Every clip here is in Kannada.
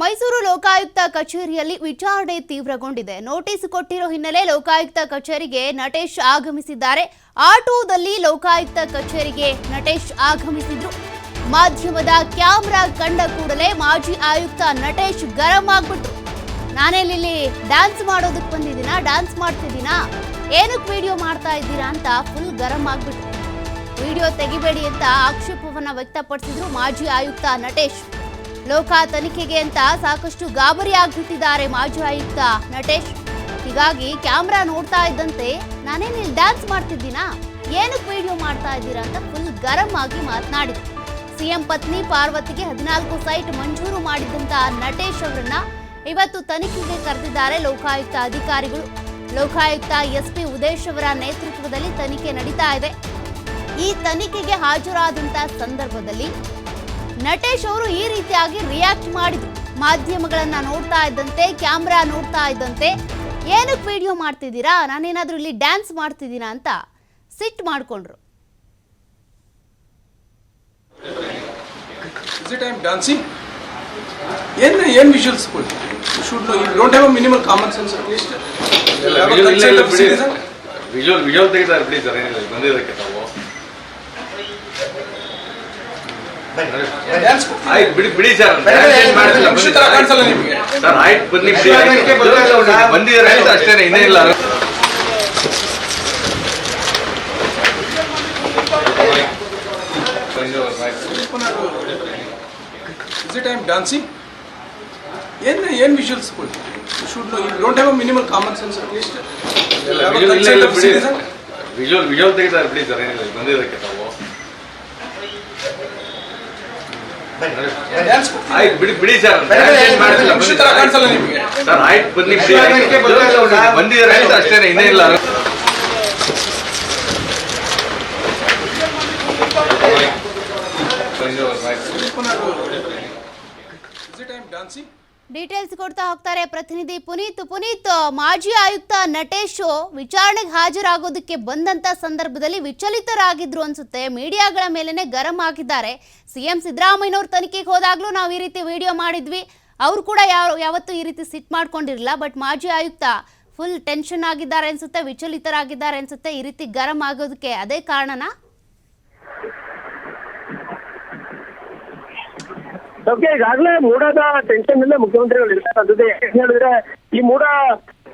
ಮೈಸೂರು ಲೋಕಾಯುಕ್ತ ಕಚೇರಿಯಲ್ಲಿ ವಿಚಾರಣೆ ತೀವ್ರಗೊಂಡಿದೆ. ನೋಟಿಸ್ ಕೊಟ್ಟಿರೋ ಹಿನ್ನೆಲೆ ಲೋಕಾಯುಕ್ತ ಕಚೇರಿಗೆ ನಟೇಶ್ ಆಗಮಿಸಿದ್ದಾರೆ. ಆಟೋದಲ್ಲಿ ಲೋಕಾಯುಕ್ತ ಕಚೇರಿಗೆ ನಟೇಶ್ ಆಗಮಿಸಿದ್ರು. ಮಾಧ್ಯಮದ ಕ್ಯಾಮ್ರಾ ಕಂಡ ಕೂಡಲೇ ಮಾಜಿ ಆಯುಕ್ತ ನಟೇಶ್ ಗರಂ ಆಗ್ಬಿಟ್ರು. ನಾನೇನಿಲ್ಲಿ ಡ್ಯಾನ್ಸ್ ಮಾಡೋದಕ್ಕೆ ಬಂದಿದ್ದೀನಾ? ಡ್ಯಾನ್ಸ್ ಮಾಡ್ತಿದ್ದೀನಾ? ಏನಕ್ಕೆ ವಿಡಿಯೋ ಮಾಡ್ತಾ ಇದ್ದೀರಾ ಅಂತ ಫುಲ್ ಗರಂ ಆಗ್ಬಿಟ್ರು. ವಿಡಿಯೋ ತೆಗಿಬೇಡಿ ಅಂತ ಆಕ್ಷೇಪವನ್ನು ವ್ಯಕ್ತಪಡಿಸಿದ್ರು ಮಾಜಿ ಆಯುಕ್ತ ನಟೇಶ್. ಲೋಕ ತನಿಖೆಗೆ ಅಂತ ಸಾಕಷ್ಟು ಗಾಬರಿ ಆಗ್ಬಿಟ್ಟಿದ್ದಾರೆ ಮಾಜಿ ಆಯುಕ್ತ ನಟೇಶ್. ಹೀಗಾಗಿ ಕ್ಯಾಮ್ರಾ ನೋಡ್ತಾ ಇದ್ದಂತೆ ನಾನೇನು ಇಲ್ಲಿ ಡ್ಯಾನ್ಸ್ ಮಾಡ್ತಿದ್ದೀನಾ? ಏನಕ್ಕೆ ವಿಡಿಯೋ ಮಾಡ್ತಾ ಇದ್ದೀರಾ ಅಂತ ಫುಲ್ ಗರಂ ಆಗಿ ಮಾತನಾಡಿದ್ರು. ಸಿಎಂ ಪತ್ನಿ ಪಾರ್ವತಿಗೆ ಹದಿನಾಲ್ಕು ಸೈಟ್ ಮಂಜೂರು ಮಾಡಿದಂತ ನಟೇಶ್ ಅವರನ್ನ ಇವತ್ತು ತನಿಖೆಗೆ ಕರೆದಿದ್ದಾರೆ ಲೋಕಾಯುಕ್ತ ಅಧಿಕಾರಿಗಳು. ಲೋಕಾಯುಕ್ತ ಎಸ್ಪಿ ಉದೇಶ್ ಅವರ ನೇತೃತ್ವದಲ್ಲಿ ತನಿಖೆ ನಡೀತಾ ಇದೆ. ಈ ತನಿಖೆಗೆ ಹಾಜರಾದಂತಹ ಸಂದರ್ಭದಲ್ಲಿ ನಟೇಶ್ ಅವರು ಈ ರೀತಿಯಾಗಿ ರಿಯಾಕ್ಟ್ ಮಾಡಿದ್ರು. ಮಾಧ್ಯಮಗಳನ್ನ ನೋಡ್ತಾ ಇದ್ದಂತೆ ಕ್ಯಾಮ್ರಾ ನೋಡ್ತಾ ಇದ್ದಂತೆ ಏನಕ್ಕೆ ವಿಡಿಯೋ ಮಾಡ್ತಿದ್ದೀರಾ? ನಾನೇನಾದ್ರೂ ಇಲ್ಲಿ ಡ್ಯಾನ್ಸ್ ಮಾಡ್ತಿದ್ದೀನಾ ಅಂತ ಸಿಟ್ ಮಾಡ್ಕೊಂಡ್ರು. Is it I'm dancing? ಏನ್ ಏನ್ visuals should you don't have a minimal common sense at least visual visual ತೆಗಿತಾರೆ ಬಿಡಿ ಸರ್ ಏನಿಲ್ಲ ಬಂದಿದ್ದಕ್ಕೆ ತಾವು ಡ್ಯಾನ್ಸ್ ಆಯ್ತು ಬಿಡಿ ಬಿಡಿ ಸರ್. ಕಾಣಿಸಲ್ಲ ನಿಮಗೆ. ಸರ್ ಆಯ್ತು ಬನ್ನಿ ಬಂದಿದ್ದಾರೆ ಅಷ್ಟೇನೆ ಇಲ್ಲ. ಇಸ್ ಇಟ್ ಆಮ್ ಡಾನ್ಸಿಂಗ್ ಏನ್ ಏನ್ ವಿಜುವಲ್ಸ್ ಕೊಡ್ತೀವಿ should you don't have a minimal common sense at least visual visual ತೆಗಿತಾರೆ ಬಿಡಿ ಸರ್ ಏನಿಲ್ಲ ಬಂದಿದ್ದಕ್ಕೆ ತಾವು ಡ್ಯಾನ್ಸ್ ಆಯ್ತು ಬಿಡಿ ಬಿಡಿ ಸರ್. ಕಾಣಿಸಲ್ಲ ನಿಮಗೆ. ಸರ್ ಆಯ್ತು ಬನ್ನಿ ಬಂದಿದ್ದಾರೆ ಅಷ್ಟೇನೆ ಇಟ್ ಐಮ್ ಡಾನ್ಸಿಂಗ್ ಡೀಟೇಲ್ಸ್ ಕೊಡ್ತಾ ಹೋಗ್ತಾರೆ ಪ್ರತಿನಿಧಿ ಪುನೀತ್. ಪುನೀತ್, ಮಾಜಿ ಆಯುಕ್ತ ನಟೇಶ್ ವಿಚಾರಣೆಗೆ ಹಾಜರಾಗೋದಕ್ಕೆ ಬಂದಂತ ಸಂದರ್ಭದಲ್ಲಿ ವಿಚಲಿತರಾಗಿದ್ರು ಅನ್ಸುತ್ತೆ. ಮೀಡಿಯಾಗಳ ಮೇಲೆನೆ ಗರಂ ಆಗಿದ್ದಾರೆ ಸಿಎಂ ಸಿದ್ದರಾಮಯ್ಯನವ್ರ ತನಿಖೆಗೆ ಹೋದಾಗ್ಲೂ ನಾವು ಈ ರೀತಿ ವಿಡಿಯೋ ಮಾಡಿದ್ವಿ. ಅವ್ರು ಕೂಡ ಯಾವ, ಯಾವತ್ತೂ ಈ ರೀತಿ ಸಿಟ್ ಮಾಡ್ಕೊಂಡಿರಲಿಲ್ಲ. ಬಟ್ ಮಾಜಿ ಆಯುಕ್ತ ಫುಲ್ ಟೆನ್ಷನ್ ಆಗಿದ್ದಾರೆ ಅನ್ಸುತ್ತೆ, ವಿಚಲಿತರಾಗಿದ್ದಾರೆ ಅನ್ಸುತ್ತೆ, ಈ ರೀತಿ ಗರಂ ಆಗೋದಕ್ಕೆ. ಅದೇ ಕಾರಣನಾ ಓಕೆ ಈಗಾಗಲೇ ಮೂಡದ ಟೆನ್ಷನ್ ಇಲ್ಲ ಮುಖ್ಯಮಂತ್ರಿಗಳು ಯಾಕೆ ಹೇಳಿದ್ರೆ, ಈ ಮೂಡ,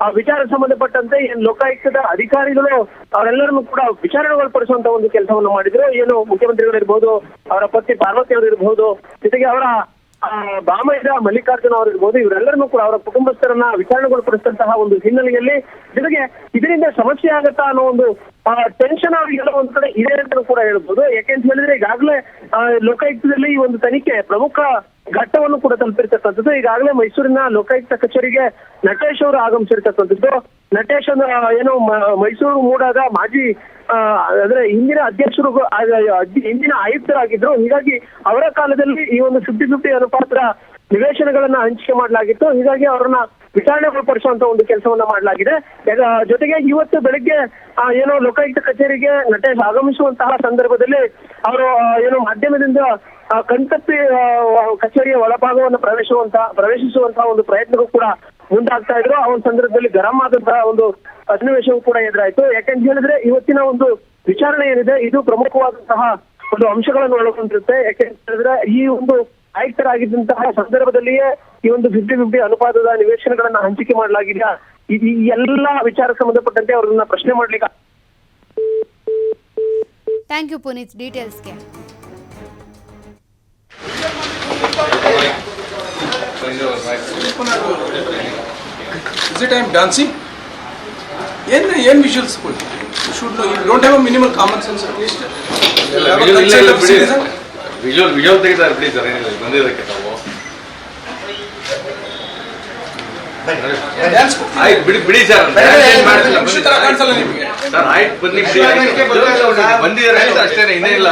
ಆ ವಿಚಾರ ಸಂಬಂಧಪಟ್ಟಂತೆ ಏನ್ ಲೋಕಾಯುಕ್ತದ ಅಧಿಕಾರಿಗಳು ಅವರೆಲ್ಲರನ್ನು ಕೂಡ ವಿಚಾರಣೆಗೊಳಪಡಿಸುವಂತ ಒಂದು ಕೆಲಸವನ್ನು ಮಾಡಿದ್ರು. ಏನು ಮುಖ್ಯಮಂತ್ರಿಗಳಿರ್ಬೋದು ಅವರ ಪತ್ನಿ ಪಾರ್ವತಿ ಅವರು ಇರಬಹುದು ಜೊತೆಗೆ ಅವರ ಬಾಮೈದ ಮಲ್ಲಿಕಾರ್ಜುನ ಅವರಿರ್ಬೋದು ಇವರೆಲ್ಲರನ್ನೂ ಕೂಡ ಅವರ ಕುಟುಂಬಸ್ಥರನ್ನ ವಿಚಾರಣೆಗೊಳಪಡಿಸಿದಂತಹ ಒಂದು ಹಿನ್ನೆಲೆಯಲ್ಲಿ ಜೊತೆಗೆ ಇದರಿಂದ ಸಮಸ್ಯೆ ಆಗತ್ತಾ ಅನ್ನೋ ಒಂದು ಟೆನ್ಷನ್ ಅವರಿಗೆಲ್ಲ ಒಂದ್ ಕಡೆ ಇದೆ ಅಂತ ಕೂಡ ಹೇಳ್ಬೋದು. ಯಾಕೆಂತ ಹೇಳಿದ್ರೆ ಈಗಾಗಲೇ ಲೋಕಾಯುಕ್ತದಲ್ಲಿ ಈ ಒಂದು ತನಿಖೆ ಪ್ರಮುಖ ಘಟ್ಟವನ್ನು ಕೂಡ ತಲುಪಿರ್ತಕ್ಕಂಥದ್ದು. ಈಗಾಗಲೇ ಮೈಸೂರಿನ ಲೋಕಾಯುಕ್ತ ಕಚೇರಿಗೆ ನಟೇಶ್ ಅವರು ಆಗಮಿಸಿರ್ತಕ್ಕಂಥದ್ದು. ನಟೇಶ್ ಏನು ಮೈಸೂರು ಮೂಡಾದ ಮಾಜಿ ಅಂದ್ರೆ ಹಿಂದಿನ ಅಧ್ಯಕ್ಷರು ಹಿಂದಿನ ಆಯುಕ್ತರಾಗಿದ್ರು. ಹೀಗಾಗಿ ಅವರ ಕಾಲದಲ್ಲಿ ಈ ಒಂದು ಫಿಫ್ಟಿ ಫಿಫ್ಟಿ ಅನುಪಾತ್ರ ನಿವೇಶನಗಳನ್ನ ಹಂಚಿಕೆ ಮಾಡಲಾಗಿತ್ತು. ಹೀಗಾಗಿ ಅವರನ್ನ ವಿಚಾರಣೆ ಒಳಪಡಿಸುವಂತ ಒಂದು ಕೆಲಸವನ್ನ ಮಾಡಲಾಗಿದೆ. ಜೊತೆಗೆ ಇವತ್ತು ಬೆಳಿಗ್ಗೆ ಏನೋ ಲೋಕಾಯುಕ್ತ ಕಚೇರಿಗೆ ನಟೇಶ್ ಆಗಮಿಸುವಂತಹ ಸಂದರ್ಭದಲ್ಲಿ ಅವರು ಏನೋ ಮಾಧ್ಯಮದಿಂದ ಕಣ್ತಪ್ಪಿ ಕಚೇರಿಯ ಒಳಭಾಗವನ್ನು ಪ್ರವೇಶಿಸುವಂತ ಪ್ರವೇಶಿಸುವಂತಹ ಒಂದು ಪ್ರಯತ್ನಕ್ಕೂ ಕೂಡ ಮುಂದಾಗ್ತಾ ಇದ್ರು. ಆ ಒಂದು ಸಂದರ್ಭದಲ್ಲಿ ಗರಂ ಆದಂತಹ ಒಂದು ಸನ್ನಿವೇಶವೂ ಕೂಡ ಎದುರಾಯ್ತು. ಯಾಕಂತ ಹೇಳಿದ್ರೆ ಇವತ್ತಿನ ಒಂದು ವಿಚಾರಣೆ ಏನಿದೆ, ಇದು ಪ್ರಮುಖವಾದಂತಹ ಒಂದು ಅಂಶಗಳನ್ನು ಒಳಗೊಂಡಿರುತ್ತೆ. ಯಾಕೆಂತ ಹೇಳಿದ್ರೆ ಈ ಒಂದು ಆಯುಕ್ತರಾಗಿದ್ದಂತಹ ಸಂದರ್ಭದಲ್ಲಿಯೇ ಈ ಒಂದು ಫಿಫ್ಟಿ ಫಿಫ್ಟಿ ಅನುಪಾತದ ನಿವೇಶನಗಳನ್ನ ಹಂಚಿಕೆ ಮಾಡಲಾಗಿದೆಯಾ? ಈ ಎಲ್ಲ ವಿಚಾರ ಸಂಬಂಧಪಟ್ಟಂತೆ ಅವರನ್ನ ಪ್ರಶ್ನೆ ಮಾಡ್ಲಿಕ್ಕೆ ಥ್ಯಾಂಕ್ ಯು ಪುನೀತ್ ಡೀಟೇಲ್ಸ್ಗೆ ಇಸ್ ಇಟ್ ಐಮ್ ಡಾನ್ಸಿಂಗ್ ಏನು ಏನು visuals should know you don't have a minimal common sense at least visual visual ತೆಗಿತಾರೆ ಬಿಡಿ ಸರ್ ಏನಿಲ್ಲ ಬಂದಿದ್ದಕ್ಕೆ ತಾವು ಆಯ್ತು ಬಿಡಿ ಬಿಡಿ ಸರ್ ನಿಮಗೆ ಸರ್ ಆಯ್ತು ಬನ್ನಿ ಬಿಡಿ ಬಂದಿದ್ದಾರೆ ಅಷ್ಟೇನೆ ಇನ್ನೇ ಇನ್ನೇನಿಲ್ಲ